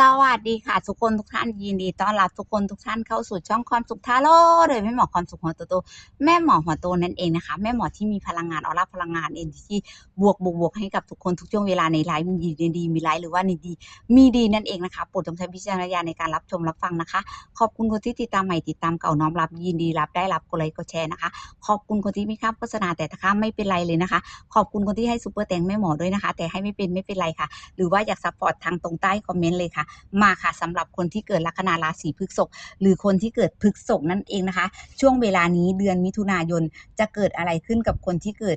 สวัสดีค่ะทุกคนทุกท่านยินดีต้อนรับทุกคนทุกท่านเข้าสู่ช่องความสุขทาโร่โดยแม่หมอความสุขหัวโตแม่หมอหัวโตนั่นเองนะคะ แม่หมอที่มีพลังงานออร่าพลังงานเอ็นที่บวกบวกบวกให้กับทุกคนทุกช่วงเวลาในไลฟ์มีดีดีมีไลฟ์หรือว่าในดีมีดีนั่นเองนะคะโปรดจงใช้พิจารณญาณในการรับชมรับฟังนะคะ ขอบคุณคนที่ติดตามใหม่ติดตามเก่าน้อมรับยินดีรับได้รับกดไลค์กดแชร์นะคะ ขอบคุณคนที่ไม่ข้ามโฆษณาแต่ถ้าข้ามไม่เป็นไรเลยนะคะ ขอบคุณคนที่ให้ซูเปอร์แตงแม่หมอด้วยนะคะ แต่ให้ไม่เป็นไม่เป็นไรค่ะ หรือว่าอยากซัพพอร์ตทางตรงใต้คอมเมนต์เลยค่ะมาค่ะสำหรับคนที่เกิดลัคนาราศีพฤษภหรือคนที่เกิดพฤษภนั่นเองนะคะ ช่วงเวลานี้เดือนมิถุนายนจะเกิดอะไรขึ้นกับคนที่เกิด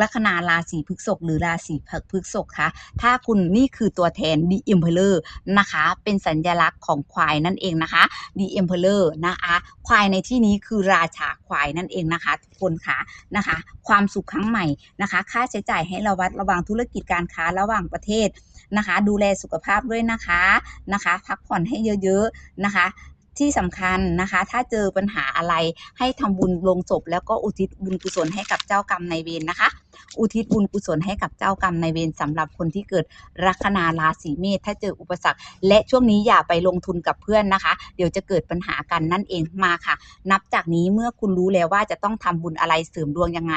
ลัคนาราศีพฤษภหรือราศีพฤษภคะถ้าคุณนี่คือตัวแทน The Emperor นะคะเป็นสัญลักษณ์ของควายนั่นเองนะคะ The Emperor นะคะควายในที่นี้คือราชาควายนั่นเองนะคะทุกคนคะนะคะ ความสุขครั้งใหม่นะคะ ค่าใช้จ่ายให้ระวัดระวังธุรกิจการค้าระหว่างประเทศนะคะ ดูแลสุขภาพด้วยนะคะนะคะ พักผ่อนให้เยอะๆนะคะที่สำคัญนะคะ ถ้าเจอปัญหาอะไรให้ทำบุญลงศพแล้วก็อุทิศบุญกุศลให้กับเจ้ากรรมนายเวรนะคะ อุทิศบุญกุศลให้กับเจ้ากรรมในเวรสำหรับคนที่เกิดลัคนาราศีเมษถ้าเจออุปสรรค และช่วงนี้อย่าไปลงทุนกับเพื่อนนะคะ เดี๋ยวจะเกิดปัญหากันนั่นเองมาค่ะ นับจากนี้เมื่อคุณรู้แล้วว่าจะต้องทำบุญอะไรเสริมดวงยังไง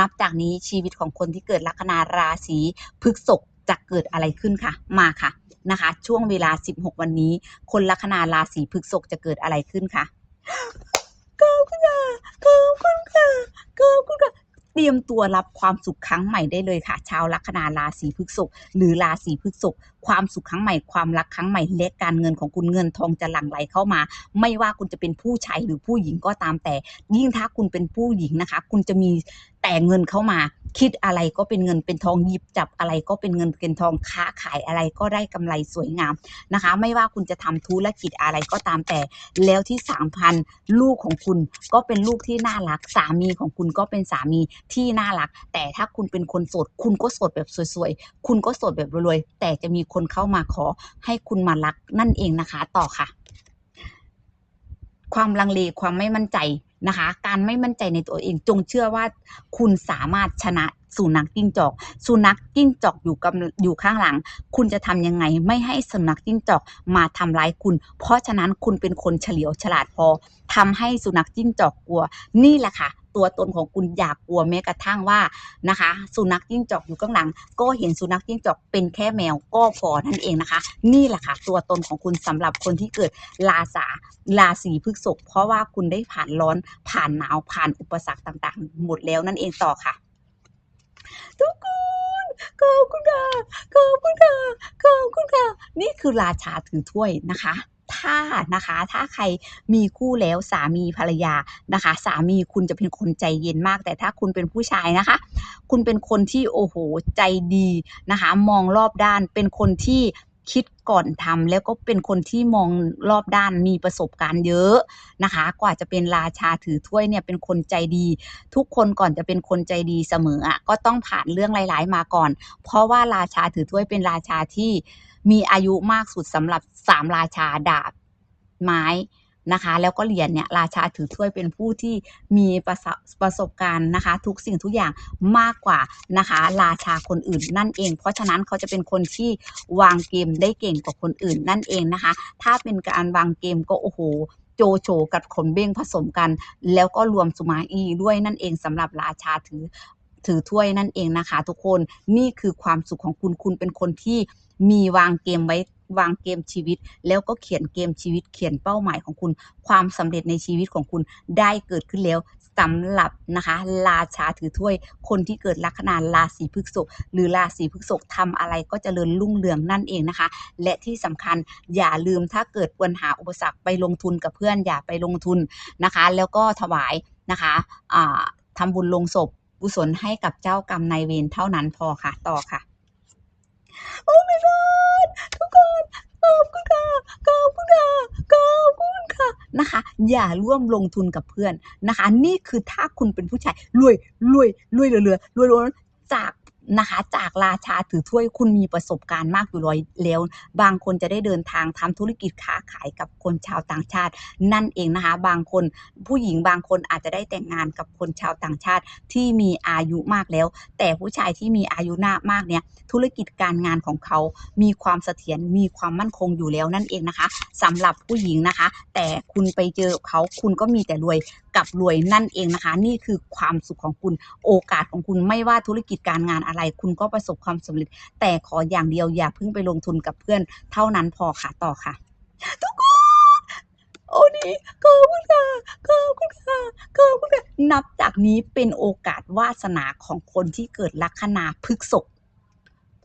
นับจากนี้ชีวิตของคนที่เกิดลัคนาราศีพฤกษภจะเกิดอะไรขึ้นค่ะ มาค่ะนะคะ ช่วงเวลา 16 วันนี้ คนลัคนาราศีพฤกษภจะเกิดอะไรขึ้นค่ะขอบคุณค่ะขอ เตรียมตัวรับความสุขครั้งใหม่ได้เลยค่ะ ชาวลัคนาราศีพฤษภหรือราศีพฤษภความสุขครั้งใหม่ความรักครั้งใหม่และการเงินของคุณเงินทองจะหลั่งไหลเข้ามา ไม่ว่าคุณจะเป็นผู้ชายหรือผู้หญิงก็ตามแต่ ยิ่งถ้าคุณเป็นผู้หญิงนะคะ คุณจะมีแต่เงินเข้ามา คิดอะไรก็เป็นเงินเป็นทองหยิบจับอะไรก็เป็นเงินเป็นทองค้าขายอะไรก็ได้กำไรสวยงามนะคะ ไม่ว่าคุณจะทำธุรกิจอะไรก็ตามแต่ แล้วที่สามพันลูกของคุณก็เป็นลูกที่น่ารัก สามีของคุณก็เป็นสามีที่น่ารัก แต่ถ้าคุณเป็นคนโสด คุณก็โสดแบบสวยๆ คุณก็โสดแบบรวยๆ แต่จะมีคนเข้ามาขอให้คุณมารักนั่นเองนะคะ ต่อค่ะ ความลังเลความไม่มั่นใจ นะคะ การไม่มั่นใจในตัวเองจงเชื่อว่าคุณสามารถชนะสุนัขจิ้งจอก สุนัขจิ้งจอกอยู่กำอยู่ข้างหลัง คุณจะทำยังไงไม่ให้สุนัขจิ้งจอกมาทำร้ายคุณ เพราะฉะนั้นคุณเป็นคนเฉลียวฉลาดพอทำให้สุนัขจิ้งจอกกลัว นี่แหละค่ะ ตัวตนของคุณอย่ากกลัวแม้กระทั่งว่านะคะ สุนัขจิ้งจอกอยู่ข้างหลัง ก็เห็นสุนัขจิ้งจอกเป็นแค่แมวก็พอนั่นเองนะคะ นี่แหละค่ะ ตัวตนของคุณสำหรับคนที่เกิดราษาราศีพฤษภเพราะว่าคุณได้ผ่านร้อนผ่านหนาวผ่านอุปสรรคต่างๆ หมดแล้วนั่นเองต่อค่ะ ทุกคนขอบคุณค่ะขอบคุณค่ะขอบคุณค่ะนี่คือราชาถือถ้วยนะคะ ถ้านะคะ ถ้าใครมีคู่แล้วสามีภรรยานะคะ สามีคุณจะเป็นคนใจเย็นมาก แต่ถ้าคุณเป็นผู้ชายนะคะ คุณเป็นคนที่โอ้โหใจดีนะคะ มองรอบด้านเป็นคนที่คิดก่อนทำแล้วก็เป็นคนที่มองรอบด้านมีประสบการณ์เยอะนะคะ กว่าจะเป็นราชาถือถ้วยเนี่ยเป็นคนใจดี ทุกคนก่อนจะเป็นคนใจดีเสมออะก็ต้องผ่านเรื่องหลายๆมาก่อน เพราะว่าราชาถือถ้วยเป็นราชาที่ มีอายุมากสุดสำหรับสามราชาดาบไม้นะคะ แล้วก็เหรียญเนี่ยราชาถือถ้วยเป็นผู้ที่มีประสบประสบการณ์นะคะ ทุกสิ่งทุกอย่างมากกว่านะคะ ราชาคนอื่นนั่นเอง เพราะฉะนั้นเขาจะเป็นคนที่วางเกมได้เก่งกว่าคนอื่นนั่นเองนะคะ ถ้าเป็นการวางเกมก็โอ้โหโจโฉกับขนเบ้งผสมกัน แล้วก็รวมสุมาอีด้วยนั่นเองสำหรับราชาถือถือถ้วยนั่นเองนะคะ ทุกคนนี่คือความสุขของคุณคุณเป็นคนที่ มีวางเกมไว้วางเกมชีวิต แล้วก็เขียนเกมชีวิต เขียนเป้าหมายของคุณ ความสำเร็จในชีวิตของคุณได้เกิดขึ้นแล้วสำหรับนะคะ ราชาถือถ้วย คนที่เกิดลัคนาราศีพฤษภหรือราศีพฤษภทำอะไรก็จเจริญรุ่งเรืองนั่นเองนะคะ และที่สำคัญอย่าลืมถ้าเกิดปัญหาอุปสรรคไปลงทุนกับเพื่อนอย่าไปลงทุนนะคะ แล้วก็ถวายนะคะอ่าทำบุญลงศพกุศลให้กับเจ้ากรรมนายเวรเท่านั้นพอค่ะ ต่อค่ะ โอ้ my god ทุกคนขอบคุณค่ะขอบคุณค่ะขอบคุณค่ะนะคะ อย่าร่วมลงทุนกับเพื่อนนะคะ นี่คือถ้าคุณเป็นผู้ชายรวยรวยรวยเหลือๆรวยรวยจาก นะคะ จากราชาถือถ้วยคุณมีประสบการณ์มากอยู่ร้อยแล้ว บางคนจะได้เดินทางทำธุรกิจค้าขายกับคนชาวต่างชาติ นั่นเองนะคะ บางคนผู้หญิงบางคนอาจจะได้แต่งงานกับคนชาวต่างชาติที่มีอายุมากแล้ว แต่ผู้ชายที่มีอายุหน้ามากเนี่ยธุรกิจการงานของเขามีความเสถียรมีความมั่นคงอยู่แล้วนั่นเองนะคะสำหรับผู้หญิงนะคะ แต่คุณไปเจอเขาคุณก็มีแต่รวย กับรวยนั่นเองนะคะ นี่คือความสุขของคุณโอกาสของคุณไม่ว่าธุรกิจการงานอะไร คุณก็ประสบความสำเร็จ แต่ขออย่างเดียวอย่าเพิ่งไปลงทุนกับเพื่อน เท่านั้นพอค่ะต่อค่ะ ทุกคนโอ้นี่ขอบคุณค่ะขอบคุณค่ะขอบคุณค่ะนับจากนี้เป็นโอกาสวาสนาของคนที่เกิดลัคนาพฤกษภ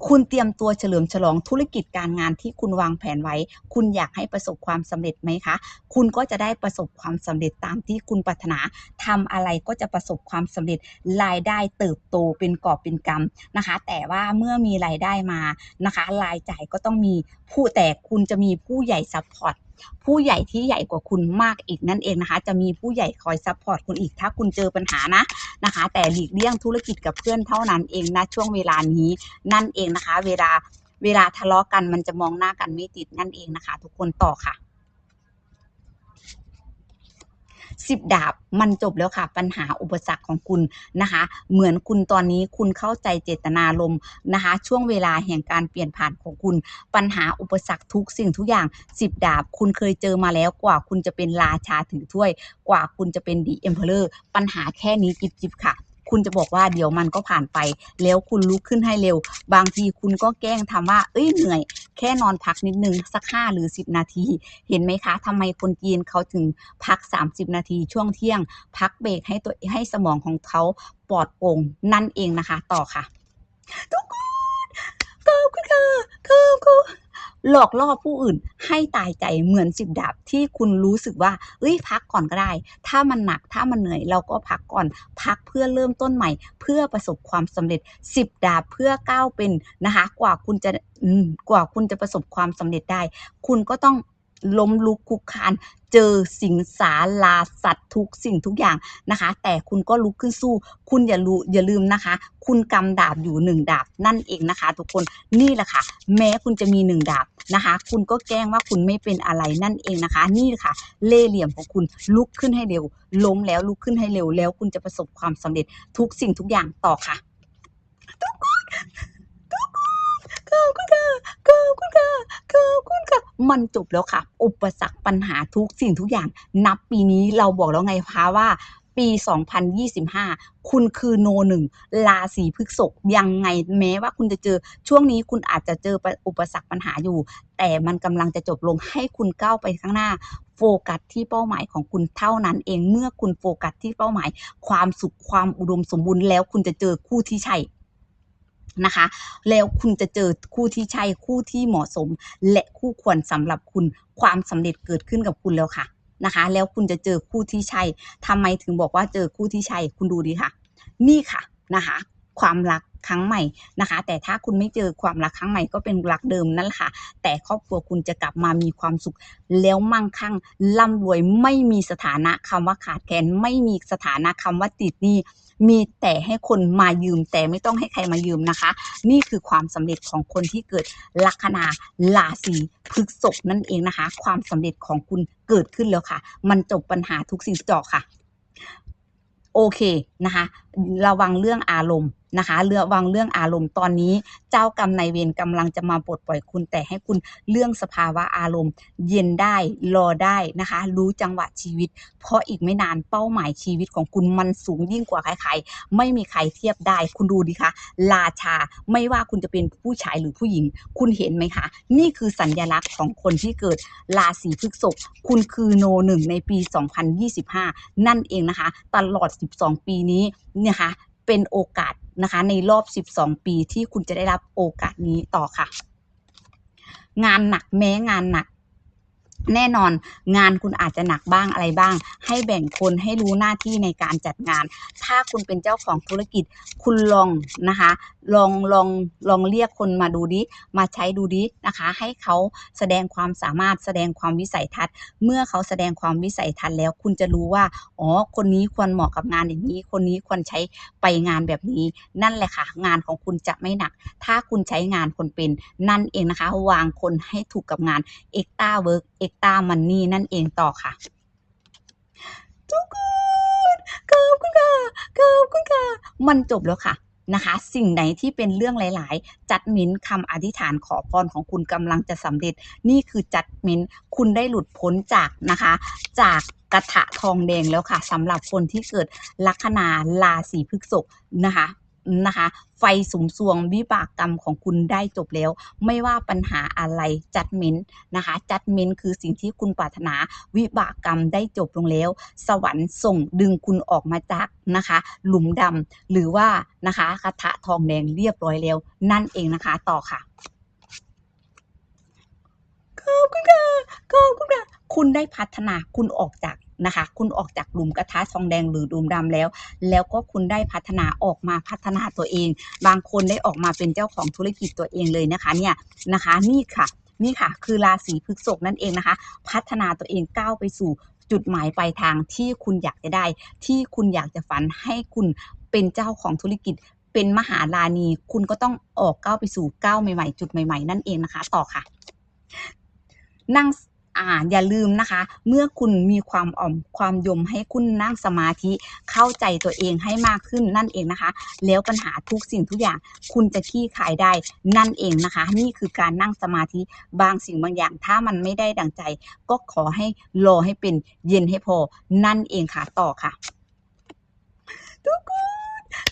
คุณเตรียมตัวเฉลิมฉลองธุรกิจการงานที่คุณวางแผนไว้ คุณอยากให้ประสบความสำเร็จไหมคะ คุณก็จะได้ประสบความสำเร็จตามที่คุณปรารถนาทำอะไรก็จะประสบความสำเร็จรายได้เติบโตเป็นกอบเป็นกำนะคะ แต่ว่าเมื่อมีรายได้มานะคะ รายจ่ายก็ต้องมีผู้แต่คุณจะมีผู้ใหญ่ซัพพอร์ตผู้ใหญ่ที่ใหญ่กว่าคุณมากอีกนั่นเองนะคะ จะมีผู้ใหญ่คอยซัพพอร์ตคุณอีกถ้าคุณเจอปัญหานะนะคะ แต่หลีกเลี่ยงธุรกิจกับเพื่อนเท่านั้นเองนะช่วงเวลานี้นั่นเองนะคะ เวลาเวลาทะเลาะกันมันจะมองหน้ากันไม่ติดนั่นเองนะคะ ทุกคนต่อค่ะ สิบดาบมันจบแล้วค่ะ ปัญหาอุปสรรคของคุณนะคะ เหมือนคุณตอนนี้คุณเข้าใจเจตนารมณ์นะคะ ช่วงเวลาแห่งการเปลี่ยนผ่านของคุณ ปัญหาอุปสรรคทุกสิ่งทุกอย่างสิบดาบ คุณเคยเจอมาแล้วกว่าคุณจะเป็นราชาถือถ้วย กว่าคุณจะเป็นดีเอ็มเพลอร์ปัญหาแค่นี้จิบจิบค่ะคุณจะบอกว่าเดี๋ยวมันก็ผ่านไป แล้วคุณลุกขึ้นให้เร็ว บางทีคุณก็แกล้งทำว่า เอ้ยเหนื่อย แค่นอนพักนิดนึงสักห้าหรือสิบนาที เห็นไหมคะทำไมคนจีนเขาถึงพัก 30 นาทีช่วงเที่ยง พักเบรกให้ตัวให้สมองของเขาปลอดโปร่งนั่นเองนะคะ ต่อค่ะ ทุกคนขอบคุณค่ะขอบคุณ หลอกล่อผู้อื่นให้ตายใจเหมือนสิบดาบที่คุณรู้สึกว่า เอ้ยพักก่อนก็ได้ ถ้ามันหนักถ้ามันเหนื่อยเราก็พักก่อนพักเพื่อเริ่มต้นใหม่ เพื่อประสบความสำเร็จสิบดาบเพื่อก้าวเป็นนะคะ กว่าคุณจะกว่าคุณจะประสบความสำเร็จได้ คุณก็ต้อง ล้มลุกคุกคาน เจอสิงสาราสัตว์ทุกสิ่งทุกอย่างนะคะ แต่คุณก็ลุกขึ้นสู้ คุณอย่ารู้อย่าลืมนะคะ คุณกำดาบอยู่หนึ่งดาบนั่นเองนะคะ ทุกคนนี่แหละค่ะ แม้คุณจะมีหนึ่งดาบนะคะ คุณก็แกล้งว่าคุณไม่เป็นอะไรนั่นเองนะคะ นี่ค่ะ เล่เหลี่ยมของคุณลุกขึ้นให้เร็ว ล้มแล้วลุกขึ้นให้เร็วแล้ว คุณจะประสบความสำเร็จทุกสิ่งทุกอย่างต่อค่ะทุกคน ขอบคุณค่ะขอบคุณค่ะขอบคุณค่ะมันจบแล้วค่ะ อุปสรรคปัญหาทุกสิ่งทุกอย่าง นับปีนี้เราบอกแล้วไงคะว่าปี 2025 คุณคือโนหนึ่งราศีพฤษภยังไงแม้ว่าคุณจะเจอช่วงนี้คุณอาจจะเจออุปสรรคปัญหาอยู่ แต่มันกำลังจะจบลงให้คุณก้าวไปข้างหน้า โฟกัสที่เป้าหมายของคุณเท่านั้นเองเมื่อคุณโฟกัสที่เป้าหมาย ความสุขความอุดมสมบูรณ์แล้วคุณจะเจอคู่ที่ใช่ นะคะ แล้วคุณจะเจอคู่ที่ใช่คู่ที่เหมาะสม และคู่ควรสำหรับคุณความสำเร็จเกิดขึ้นกับคุณแล้วค่ะนะคะ แล้วคุณจะเจอคู่ที่ใช่ทำไมถึงบอกว่าเจอคู่ที่ใช่คุณดูดีค่ะ นี่ค่ะนะคะ ความรักครั้งใหม่นะคะ แต่ถ้าคุณไม่เจอความรักครั้งใหม่ก็เป็นรักเดิมนั่นแหละค่ะ แต่ครอบครัวคุณจะกลับมามีความสุข แล้วมั่งคั่งร่ำรวยไม่มีสถานะคำว่าขาดแคลนไม่มีสถานะคำว่าติดหนี้ มีแต่ให้คนมายืมแต่ไม่ต้องให้ใครมายืมนะคะ นี่คือความสำเร็จของคนที่เกิดลัคนาราศีพฤษภนั่นเองนะคะ ความสำเร็จของคุณเกิดขึ้นแล้วค่ะ มันจบปัญหาทุกสิ่งทุกอค่ะ โอเคนะคะ ระวังเรื่องอารมณ์ นะคะเระวังเรื่องอารมณ์ตอนนี้ เจ้ากรรมนายเวรกำลังจะมาปลดปล่อยคุณแต่ให้คุณเรื่องสภาวะอารมณ์ เย็นได้รอได้นะคะ รู้จังหวะชีวิต เพราะอีกไม่นานเป้าหมายชีวิตของคุณมันสูงยิ่งกว่าใครๆไม่มีใครเทียบได้ คุณดูดิคะราชาไม่ว่าคุณจะเป็นผู้ชายหรือผู้หญิง คุณเห็นไหมคะ นี่คือสัญญลักษณ์ของคนที่เกิดราศีพฤษภคุณคือโนหนึ่งในปี 2025 นั่นเองนะคะ ตลอด 12 ปีนี้เนี่ยคะ เป็นโอกาสนะคะ ในรอบ 12 ปีที่คุณจะได้รับโอกาสนี้ต่อค่ะ งานหนักแม้งานหนัก แน่นอนงานคุณอาจจะหนักบ้างอะไรบ้าง ให้แบ่งคนให้รู้หน้าที่ในการจัดงาน ถ้าคุณเป็นเจ้าของธุรกิจ คุณลองนะคะ ลองลองลองเรียกคนมาดูดิมาใช้ดูดินะคะ ให้เขาแสดงความสามารถแสดงความวิสัยทัศน์ เมื่อเขาแสดงความวิสัยทัศน์แล้ว คุณจะรู้ว่าอ๋อคนนี้ควรเหมาะกับงานอย่างนี้ คนนี้ควรใช้ไปงานแบบนี้ นั่นแหละค่ะ งานของคุณจะไม่หนัก ถ้าคุณใช้งานคนเป็นนั่นเองนะคะ วางคนให้ถูกกับงานเอ็กต้าเวิร์กเอ็กตามันนี่นั่นเองต่อค่ะ ทุกคนขอบคุณค่ะขอบคุณค่ะ มันจบแล้วค่ะนะคะ สิ่งไหนที่เป็นเรื่องหลาย ๆ จัดมินคำอธิษฐานขอพรของคุณกำลังจะสำเร็จ นี่คือจัดมินคุณได้หลุดพ้นจากนะคะ จากกระทะทองแดงแล้วค่ะสำหรับคนที่เกิดลัคนาราศีพฤษภนะคะ นะคะ ไฟสมสวงวิบากกรรมของคุณได้จบแล้ว ไม่ว่าปัญหาอะไรจัดเมนนะคะจัดเมนคือสิ่งที่คุณปรารถนาวิบากกรรมได้จบลงแล้ว สวรรค์ส่งดึงคุณออกมาจากนะคะ หลุมดำหรือว่านะคะกระทะทองแดงเรียบร้อยแล้ว นั่นเองนะคะต่อค่ะขอบคุณค่ะขอบคุณค่ะคุณได้พัฒนาคุณออกจากนะคะ คุณออกจากหลุมกระทะทองแดงหรือหลุมดำแล้ว แล้วก็คุณได้พัฒนาออกมาพัฒนาตัวเอง บางคนได้ออกมาเป็นเจ้าของธุรกิจตัวเองเลยนะคะเนี่ยนะคะนี่ค่ะนี่ค่ะ คือราศีพฤษภนั่นเองนะคะ พัฒนาตัวเองก้าวไปสู่จุดหมายปลายทางที่คุณอยากจะได้ ที่คุณอยากจะฝันให้คุณเป็นเจ้าของธุรกิจ เป็นมหาลานี คุณก็ต้องออกก้าวไปสู่ก้าวใหม่ๆ จุดใหม่ ๆ นั่นเองนะคะ ต่อค่ะ นั่ง อ่าอย่าลืมนะคะ เมื่อคุณมีความอ่อมความยมให้คุณนั่งสมาธิเข้าใจตัวเองให้มากขึ้นนั่นเองนะคะ แล้วปัญหาทุกสิ่งทุกอย่าง คุณจะขี้ขายได้นั่นเองนะคะ นี่คือการนั่งสมาธิบางสิ่งบางอย่าง ถ้ามันไม่ได้ดังใจ ก็ขอให้รอให้เป็นเย็นให้พอนั่นเองค่ะต่อค่ะ ทุกคน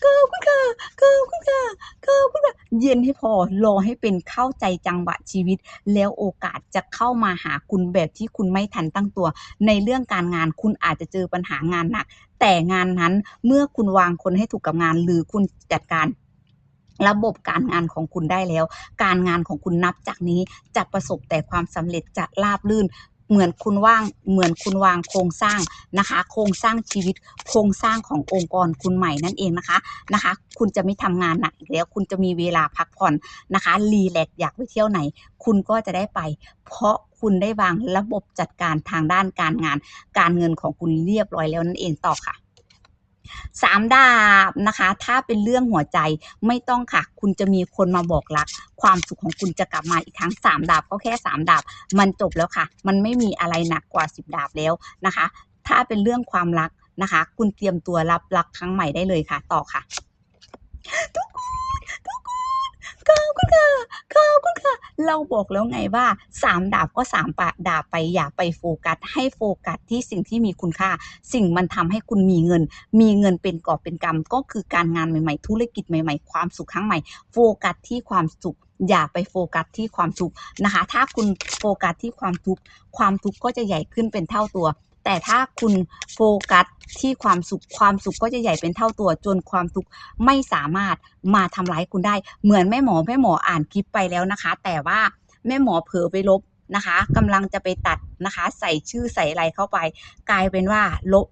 ขอบคุณค่ะขอบคุณค่ะขอบคุณค่ะเย็นให้พอรอให้เป็นเข้าใจจังหวะชีวิต แล้วโอกาสจะเข้ามาหาคุณแบบที่คุณไม่ทันตั้งตัว ในเรื่องการงานคุณอาจจะเจอปัญหางานหนัก แต่งานนั้นเมื่อคุณวางคนให้ถูกกับงานหรือคุณจัดการระบบการงานของคุณได้แล้ว การงานของคุณนับจากนี้จะประสบแต่ความสำเร็จจะราบรื่น เหมือนคุณว่างเหมือนคุณวางโครงสร้างนะคะ โครงสร้างชีวิตโครงสร้างขององค์กรคุณใหม่นั่นเองนะคะนะคะ คุณจะไม่ทำงานหนักอีกแล้ว คุณจะมีเวลาพักผ่อนนะคะรีแลกอยากไปเที่ยวไหน คุณก็จะได้ไป เพราะคุณได้วางระบบจัดการทางด้านการงาน การเงินของคุณเรียบร้อยแล้วนั่นเองต่อค่ะ สามดาบนะคะ ถ้าเป็นเรื่องหัวใจไม่ต้องค่ะ คุณจะมีคนมาบอกรัก ความสุขของคุณจะกลับมาอีกครั้งสามดาบก็แค่สามดาบ มันจบแล้วค่ะ มันไม่มีอะไรหนักกว่าสิบดาบแล้วนะคะ ถ้าเป็นเรื่องความรักนะคะ คุณเตรียมตัวรับรักครั้งใหม่ได้เลยค่ะ ต่อค่ะ ทุกคนทุกคนขอบคุณค่ะขอบคุณค่ะ เราบอกแล้วไงว่าสามดาบก็สามปะดาบไปอย่าไปโฟกัส ให้โฟกัสที่สิ่งที่มีคุณค่า สิ่งมันทำให้คุณมีเงิน มีเงินเป็นกอบเป็นกำก็คือการงานใหม่ ๆ ธุรกิจใหม่ ๆ ความสุขครั้งใหม่ โฟกัสที่ความสุขอย่าไปโฟกัสที่ความทุกข์นะคะ ถ้าคุณโฟกัสที่ความทุกข์ ความทุกข์ก็จะใหญ่ขึ้นเป็นเท่าตัว แต่ถ้าคุณโฟกัสที่ความสุขความสุขก็จะใหญ่เป็นเท่าตัวจนความทุกข์ไม่สามารถมาทำร้ายคุณได้ เหมือนแม่หมอแม่หมออ่านคลิปไปแล้วนะคะ แต่ว่าแม่หมอเผลอไปลบนะคะกำลังจะไปตัดนะคะ ใส่ชื่อใส่อะไรเข้าไป กลายเป็นว่าลบ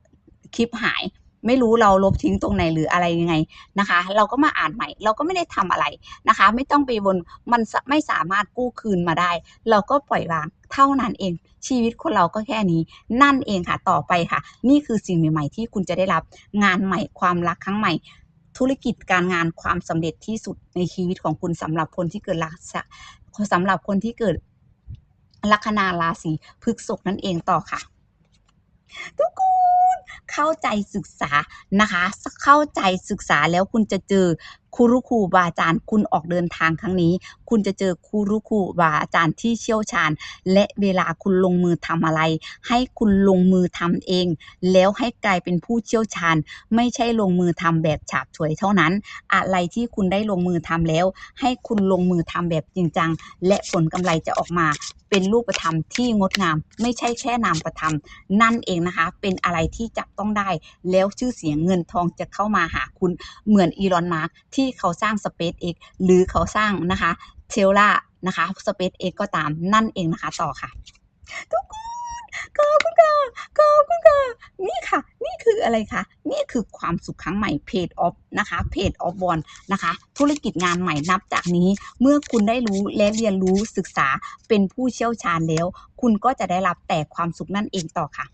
คลิปหาย ไม่รู้เราลบทิ้งตรงไหนหรืออะไรยังไงนะคะ เราก็มาอ่านใหม่ เราก็ไม่ได้ทำอะไรนะคะ ไม่ต้องไปวนมันไม่สามารถกู้คืนมาได้ เราก็ปล่อยวางเท่านั้นเอง ชีวิตคนเราก็แค่นี้ นั่นเองค่ะต่อไปค่ะ นี่คือสิ่งใหม่ๆ ที่คุณจะได้รับงานใหม่ความรักครั้งใหม่ ธุรกิจการงานความสำเร็จที่สุดในชีวิตของคุณสำหรับคนที่เกิดลักษสำหรับคนที่เกิดลัคนาราศีพฤกษภนั่นเองต่อค่ะทุกคน เข้าใจศึกษานะคะเข้าใจศึกษาแล้วคุณจะเจอครูรุครูบาอาจารย์ คุณออกเดินทางครั้งนี้ คุณจะเจอครูรุครูบาอาจารย์ที่เชี่ยวชาญ และเวลาคุณลงมือทำอะไร ให้คุณลงมือทำเอง แล้วให้กลายเป็นผู้เชี่ยวชาญ ไม่ใช่ลงมือทำแบบฉาบฉวยเท่านั้น อะไรที่คุณได้ลงมือทำแล้ว ให้คุณลงมือทำแบบจริงจัง และผลกำไรจะออกมา เป็นรูปธรรมที่งดงาม ไม่ใช่แค่นามประธรรม นั่นเองนะคะ เป็นอะไรที่จับต้องได้ แล้วชื่อเสียงเงินทองจะเข้ามาหาคุณเหมือนอีลอนมาร์กที่เขาสร้าง SpaceX หรือเขาสร้างนะคะเทล่านะคะ SpaceX ก็ตามนั่นเองนะคะต่อค่ะทุกคน ขอบคุณค่ะขอบคุณค่ะนี่ค่ะ นี่คืออะไรคะนี่คือความสุขครั้งใหม่เพจออฟนะคะเพจออฟบอลนะคะ ธุรกิจงานใหม่นับจากนี้ เมื่อคุณได้รู้และเรียนรู้ศึกษาเป็นผู้เชี่ยวชาญแล้ว คุณก็จะได้รับแต่ความสุขนั่นเองต่อค่ะ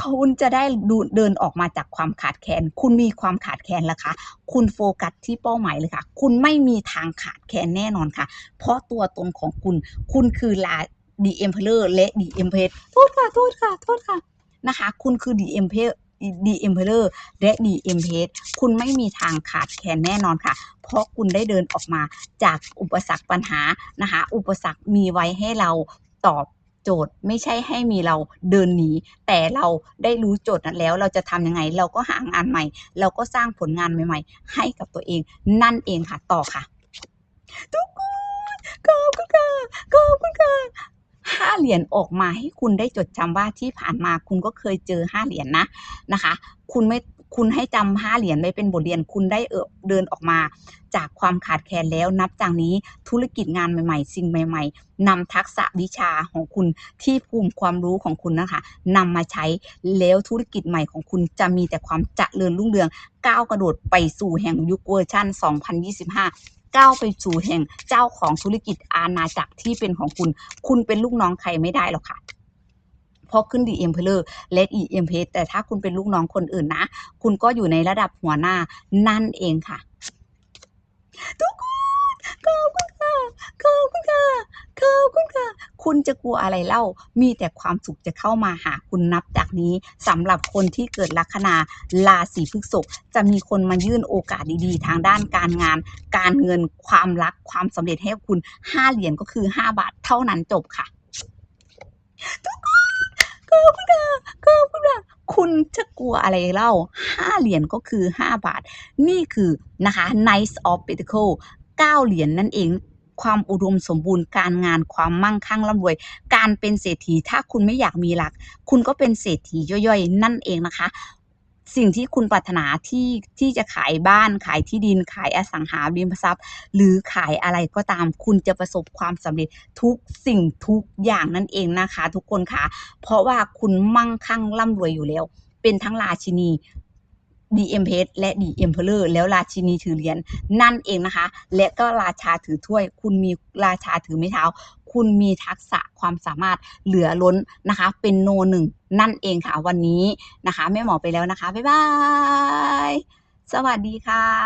คุณจะได้ดูเดินออกมาจากความขาดแคลน คุณมีความขาดแคลนแล้วคะ คุณโฟกัสที่เป้าหมายเลยค่ะ คุณไม่มีทางขาดแคลนแน่นอนค่ะ เพราะตัวตนของคุณ คุณคือลา ดีเอ็มเพลอร์และดีเอ็มเพโทษค่ะ โทษค่ะ โทษค่ะ นะคะ คุณคือดีเอ็มเพดีเอ็มเพลอร์และดีเอ็มเพคุณไม่มีทางขาดแคลนแน่นอนค่ะ เพราะคุณได้เดินออกมาจากอุปสรรคปัญหานะคะ อุปสรรคมีไว้ให้เราตอบโจทย์ไม่ใช่ให้มีเราเดินหนี แต่เราได้รู้โจทย์นั้นแล้ว เราจะทำยังไง เราก็หางานใหม่ เราก็สร้างผลงานใหม่ ๆ ให้กับตัวเองนั่นเองค่ะต่อค่ะ ทุกคนขอบคุณค่ะขอบคุณค่ะ ห้าเหรียญออกมาให้คุณได้จดจำว่าที่ผ่านมาคุณก็เคยเจอห้าเหรียญนะนะคะ คุณไม่คุณให้จำห้าเหรียญไว้เป็นบทเรียนคุณได้เออเดินออกมา จากความขาดแคลนแล้วนับจากนี้ธุรกิจงานใหม่ๆ สิ่งใหม่ ๆนำทักษะวิชาของคุณที่ภูมิความรู้ของคุณนะคะนำมาใช้แล้วธุรกิจใหม่ของคุณจะมีแต่ความเจริญรุ่งเรืองก้าวกระโดดไปสู่แห่งยุคเวอร์ชัน2025 ก้าวไปสู่แห่งเจ้าของธุรกิจอาณาจักรที่เป็นของคุณ คุณเป็นลูกน้องใครไม่ได้หรอกค่ะเพราะขึ้นดีเอ็มเพลอร์และอีเอ็มเพแต่ถ้าคุณเป็นลูกน้องคนอื่นนะ คุณก็อยู่ในระดับหัวหน้านั่นเองค่ะ ทุกคน ขอบคุณค่ะขอบคุณค่ะขอบคุณค่ะ คุณจะกลัวอะไรเล่า มีแต่ความสุขจะเข้ามาหาคุณนับจากนี้สำหรับคนที่เกิดลัคนาราศีพฤษภจะมีคนมายื่นโอกาสดีๆ ทางด้านการงาน การเงินความรักความสำเร็จให้คุณห้าเหรียญก็คือห้าบาทเท่านั้นจบค่ะทุกคนขอบคุณค่ะขอบคุณค่ะคุณจะกลัวอะไรเล่าห้าเหรียญก็คือห้าบาท นี่คือนะคะ Nice of Pentacle เก้าเหรียญนั่นเอง ความอุดมสมบูรณ์การงานความมั่งคั่งร่ำรวย การเป็นเศรษฐีถ้าคุณไม่อยากมีหลัก คุณก็เป็นเศรษฐีย่อยๆ นั่นเองนะคะสิ่งที่คุณปรารถนาที่ที่จะขายบ้านขายที่ดินขายอสังหาริมทรัพย์ หรือขายอะไรก็ตามคุณจะประสบความสำเร็จทุกสิ่งทุกอย่างนั่นเองนะคะ ทุกคนค่ะ เพราะว่าคุณมั่งคั่งร่ำรวยอยู่แล้ว เป็นทั้งราชินี ดีเอ็มเพและดีเอ็มเพลอร์แล้วราชินีถือเหรียญนั่นเองนะคะ และก็ราชาถือถ้วย คุณมีราชาถือไม้เท้า คุณมีทักษะความสามารถเหลือล้นนะคะ เป็นโนหนึ่งนั่นเองค่ะวันนี้นะคะแม่หมอไปแล้วนะคะ บ๊ายบาย สวัสดีค่ะ